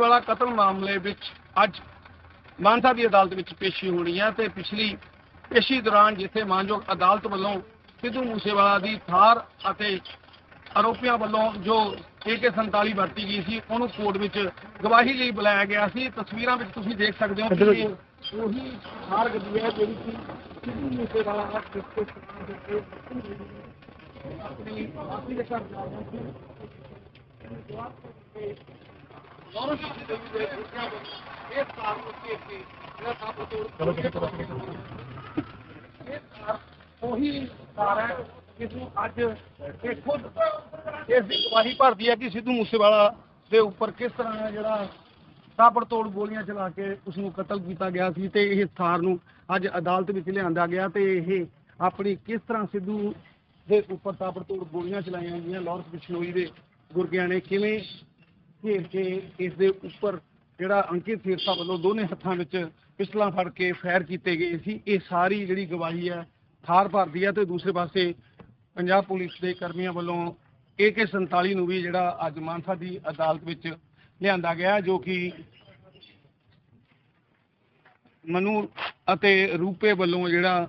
ਮੂਸੇਵਾਲਾ ਕਤਲ ਮਾਮਲੇ ਵਿੱਚ ਅੱਜ ਮਾਨਸਾ ਦੀ ਅਦਾਲਤ ਵਿੱਚ ਪੇਸ਼ੀ ਹੋਣੀ ਹੈ ਤੇ ਪਿਛਲੀ ਪੇਸ਼ੀ ਦੌਰਾਨ ਜਿੱਥੇ ਮਾਨਯੋਗ ਅਦਾਲਤ ਵੱਲੋਂ ਸਿੱਧੂ ਮੂਸੇਵਾਲਾ ਦੀ ਥਾਰ ਅਤੇ ਆਰੋਪੀਆਂ ਵੱਲੋਂ ਜੋ AK47 ਵਰਤੀ ਗਈ ਸੀ ਉਹਨੂੰ ਕੋਰਟ ਵਿੱਚ ਗਵਾਹੀ ਲਈ ਬੁਲਾਇਆ ਗਿਆ ਸੀ। ਤਸਵੀਰਾਂ ਵਿੱਚ ਤੁਸੀਂ ਦੇਖ ਸਕਦੇ ਹੋ ਕਿ ਉਹੀ ਥਾਰ ਗੱਡੀ ਹੈ ਜਿਹੜੀ ਕਿ ਸਿੱਧੂ ਮੂਸੇਵਾਲਾ ਦੇ ਆਪਣੀ ਆਪਣੀ ਦੇ ਘਰ ਜਾ ਰਿਹਾ ਸੀ। ਲੌਰੈਂਸ ਉਹੀ ਕਾਰ ਜਿਸ ਨੂੰ ਅੱਜ ਇਹ ਖੁਦ ਇਸ ਦੀ ਗਵਾਹੀ ਭਰਦੀ ਹੈ ਕਿ ਸਿੱਧੂ ਮੂਸੇਵਾਲਾ ਦੇ ਉੱਪਰ ਕਿਸ ਤਰ੍ਹਾਂ ਜਿਹੜਾ ਤਾਬੜ ਤੋੜ ਗੋਲੀਆਂ ਚਲਾ ਕੇ ਉਸ ਨੂੰ ਕਤਲ ਕੀਤਾ ਗਿਆ ਸੀ ਤੇ ਇਹ ਥਾਰ ਨੂੰ ਅੱਜ ਅਦਾਲਤ ਵਿੱਚ ਲਿਆਂਦਾ ਗਿਆ ਤੇ ਇਹ ਆਪਣੀ ਕਿਸ ਤਰ੍ਹਾਂ ਸਿੱਧੂ ਦੇ ਉੱਪਰ ਤਾਬੜ ਤੋੜ ਗੋਲੀਆਂ ਚਲਾਈਆਂ ਗਈਆਂ? ਲਾਰੈਂਸ ਬਿਸ਼ਨੋਈ ਦੇ ਗੁਰਗਿਆਂ ਨੇ ਕਿਵੇਂ ਘੇਰ ਕੇ ਇਸ ਦੇ ਉੱਪਰ ਜਿਹੜਾ ਅੰਕਿਤ ਸਿਰਸਾ ਵੱਲੋਂ ਦੋਨੇ ਹੱਥਾਂ ਵਿੱਚ ਪਿਸਤਲਾਂ ਫੜ ਕੇ ਫਾਇਰ ਕੀਤੇ ਗਏ ਸੀ। ਇਹ ਸਾਰੀ ਜਿਹੜੀ ਗਵਾਹੀ ਹੈ ਥਾਰ ਭਰਦੀ ਹੈ ਤੇ ਦੂਸਰੇ ਪਾਸੇ ਪੰਜਾਬ ਪੁਲਿਸ ਦੇ ਕਰਮੀਆਂ ਵੱਲੋਂ AK47 ਨੂੰ ਵੀ ਜਿਹੜਾ ਅੱਜ ਮਾਨਸਾ ਦੀ ਅਦਾਲਤ ਵਿੱਚ ਲਿਆਂਦਾ ਗਿਆ, ਜੋ ਕਿ ਮਨੂ ਅਤੇ ਰੂਪੇ ਵੱਲੋਂ ਜਿਹੜਾ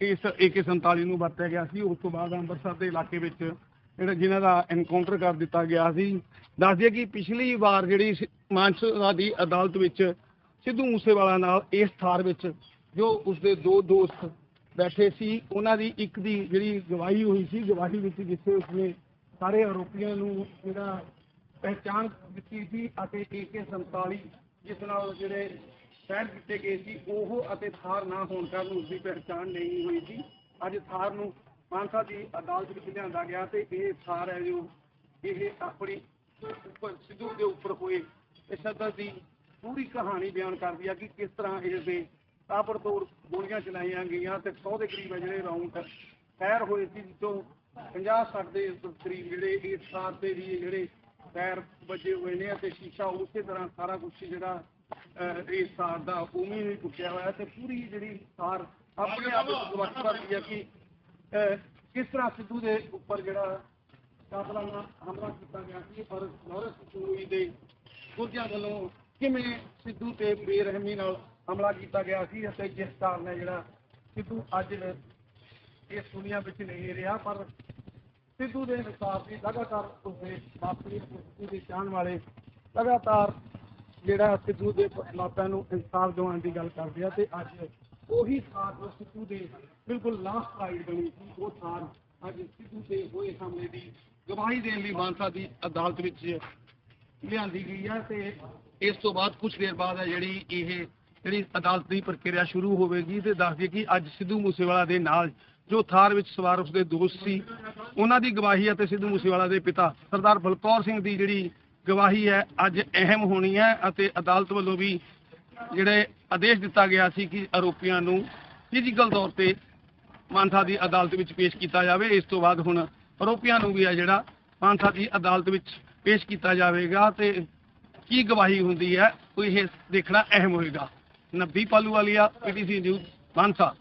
ਇਸ AK47 ਨੂੰ ਵਰਤਿਆ ਗਿਆ ਸੀ। ਉਸ ਤੋਂ ਬਾਅਦ ਅੰਮ੍ਰਿਤਸਰ ਦੇ ਇਲਾਕੇ ਵਿੱਚ ਜਿਹੜਾ ਜਿਨ੍ਹਾਂ ਦਾ ਐਨਕਾਊਂਟਰ ਕਰ ਦਿੱਤਾ ਗਿਆ ਸੀ। ਦੱਸ ਦਈਏ ਕਿ ਪਿਛਲੀ ਵਾਰ ਜਿਹੜੀ ਮਾਨਸਾ ਦੀ ਅਦਾਲਤ ਵਿੱਚ ਸਿੱਧੂ ਮੂਸੇਵਾਲਾ ਨਾਲ ਇਸ ਥਾਰ ਵਿੱਚ ਜੋ ਉਸਦੇ ਦੋ ਦੋਸਤ ਬੈਠੇ ਸੀ, ਉਹਨਾਂ ਦੀ ਇੱਕ ਦੀ ਜਿਹੜੀ ਗਵਾਹੀ ਹੋਈ ਸੀ, ਗਵਾਹੀ ਵਿੱਚ ਜਿੱਥੇ ਉਸਨੇ ਸਾਰੇ ਆਰੋਪੀਆਂ ਨੂੰ ਜਿਹੜਾ ਪਹਿਚਾਣ ਦਿੱਤੀ ਸੀ ਅਤੇ AK47 ਜਿਸ ਨਾਲ ਜਿਹੜੇ ਫੈਰ ਕੀਤੇ ਗਏ ਸੀ, ਉਹ ਅਤੇ ਥਾਰ ਨਾ ਹੋਣ ਕਾਰਨ ਉਸਦੀ ਪਹਿਚਾਣ ਨਹੀਂ ਹੋਈ ਸੀ। ਅੱਜ ਥਾਰ ਨੂੰ ਮਾਨਸਾ ਦੀ ਅਦਾਲਤ ਵਿੱਚ ਲਿਆਂਦਾ ਗਿਆ ਤੇ ਇਹ ਥਾਰ ਹੈ ਜੋ ਇਹ ਆਪਣੀ ਉੱਪਰ, ਸਿੱਧੂ ਦੇ ਉੱਪਰ ਹੋਏ। ਤਸ਼ੱਦਦ ਦੀ ਪੂਰੀ ਕਹਾਣੀ ਬਿਆਨ ਕਰਦੀ ਆ ਕਿ ਕਿਸ ਤਰ੍ਹਾਂ ਇਸ ਦੇ ਤਾਬੜ ਗੋਲੀਆਂ ਚਲਾਈਆਂ ਗਈਆਂ ਤੇ 100 ਦੇ ਕਰੀਬ ਜਿਹੜੇ ਰਾਉਂਡ ਫਾਇਰ ਹੋਏ ਸੀ, ਜਿੱਥੋਂ 50 60 ਦੇ ਕਰੀਬ ਜਿਹੜੇ ਇਸ ਥਾਰ ਤੇ ਵੀ ਜਿਹੜੇ ਪੈਰ ਵੱਜੇ ਹੋਏ ਨੇ ਅਤੇ ਸ਼ੀਸ਼ਾ ਉਸੇ ਤਰ੍ਹਾਂ ਸਾਰਾ ਕੁਝ ਜਿਹੜਾ ਇਸ ਥਾਰ ਦਾ ਉਮੀ ਹੀ ਟੁੱਟਿਆ ਹੋਇਆ ਤੇ ਪੂਰੀ ਜਿਹੜੀ ਸਾਰ ਆਪਣੇ ਆਪ ਵਿੱਚ ਗਵਾਹ ਹੈ ਕਿ ਕਿਸ ਤਰ੍ਹਾਂ ਸਿੱਧੂ ਦੇ ਉੱਪਰ ਜਿਹੜਾ ਕਾਤਲਾਨਾ ਹਮਲਾ ਕੀਤਾ ਗਿਆ ਸੀ ਪਰ ਲਾਰੈਂਸ ਚੂਈ ਦੇ ਗੁਰਜਿਆਂ ਵੱਲੋਂ ਕਿਵੇਂ ਸਿੱਧੂ ਤੇ ਬੇਰਹਿਮੀ ਨਾਲ ਹਮਲਾ ਕੀਤਾ ਗਿਆ ਸੀ ਅਤੇ ਜਿਸ ਕਾਰਨ ਹੈ ਜਿਹੜਾ ਸਿੱਧੂ ਅੱਜ ਇਸ ਦੁਨੀਆ ਵਿੱਚ ਨਹੀਂ ਰਿਹਾ, ਪਰ ਸਿੱਧੂ ਦੇ ਇਨਸਾਫ ਦੀ ਲਗਾਤਾਰ ਉਸਦੇ ਮਾਪੇ ਸਿੱਧੂ ਦੇ ਚਾਹਣ ਵਾਲੇ ਲਗਾਤਾਰ ਜਿਹੜਾ ਸਿੱਧੂ ਦੇ ਮਾਪਿਆਂ ਨੂੰ ਇਨਸਾਫ ਦਿਵਾਉਣ ਦੀ ਗੱਲ ਕਰਦੇ ਆ ਤੇ ਅੱਜ ਉਹੀ ਥਾਰ ਜੋ ਸਿੱਧੂ ਦੇ ਬਿਲਕੁਲ ਲਾਸਟ ਸਾਈਡ ਬਣੀ ਸੀ ਉਹ ਥਾਰ ਅੱਜ ਸਿੱਧੂ ਤੇ ਹੋਏ ਹਮਲੇ ਦੀ ਗਵਾਹੀ ਦੇਣ ਲਈ ਮਾਨਸਾ ਦੀ ਅਦਾਲਤ ਵਿੱਚ ਲਿਆਂਦੀ ਗਈ ਹੈ ਤੇ ਇਸ ਤੋਂ ਬਾਅਦ ਕੁਝ ਦੇਰ ਬਾਅਦ ਹੈ ਜਿਹੜੀ ਇਹ ਜਿਹੜੀ ਅਦਾਲਤ ਦੀ ਪ੍ਰਕਿਰਿਆ ਸ਼ੁਰੂ ਹੋਵੇਗੀ ਤੇ ਦੱਸ ਦਈਏ ਕਿ ਅੱਜ ਸਿੱਧੂ ਮੂਸੇਵਾਲਾ ਦੇ ਨਾਲ ਜੋ ਥਾਰ ਵਿੱਚ ਸਵਾਰ ਉਸਦੇ ਦੋਸਤ ਸੀ, ਉਹਨਾਂ ਦੀ ਗਵਾਹੀ ਅਤੇ ਸਿੱਧੂ ਮੂਸੇਵਾਲਾ ਦੇ ਪਿਤਾ ਸਰਦਾਰ ਬਲਕੌਰ ਸਿੰਘ ਦੀ ਜਿਹੜੀ ਗਵਾਹੀ ਹੈ, ਅੱਜ ਅਹਿਮ ਹੋਣੀ ਹੈ ਅਤੇ ਅਦਾਲਤ ਵੱਲੋਂ ਵੀ ਜਿਹੜੇ ਆਦੇਸ਼ ਦਿੱਤਾ ਗਿਆ ਸੀ ਕਿ ਆਰੋਪੀਆਂ ਨੂੰ ਫਿਜ਼ੀਕਲ ਤੌਰ ਤੇ ਮਾਨਸਾ ਦੀ ਅਦਾਲਤ ਵਿੱਚ ਪੇਸ਼ ਕੀਤਾ ਜਾਵੇ, ਇਸ ਤੋਂ ਬਾਅਦ ਹੁਣ ਆਰੋਪੀਆਂ ਨੂੰ ਵੀ ਆ ਜਿਹੜਾ ਮਾਨਸਾ ਦੀ ਅਦਾਲਤ ਵਿੱਚ ਪੇਸ਼ ਕੀਤਾ ਜਾਵੇਗਾ ਤੇ ਕੀ ਗਵਾਹੀ ਹੁੰਦੀ ਹੈ ਉਹ ਇਹ ਦੇਖਣਾ ਅਹਿਮ ਹੋਏਗਾ। Nabbi Palu Walia PTC news Mansa.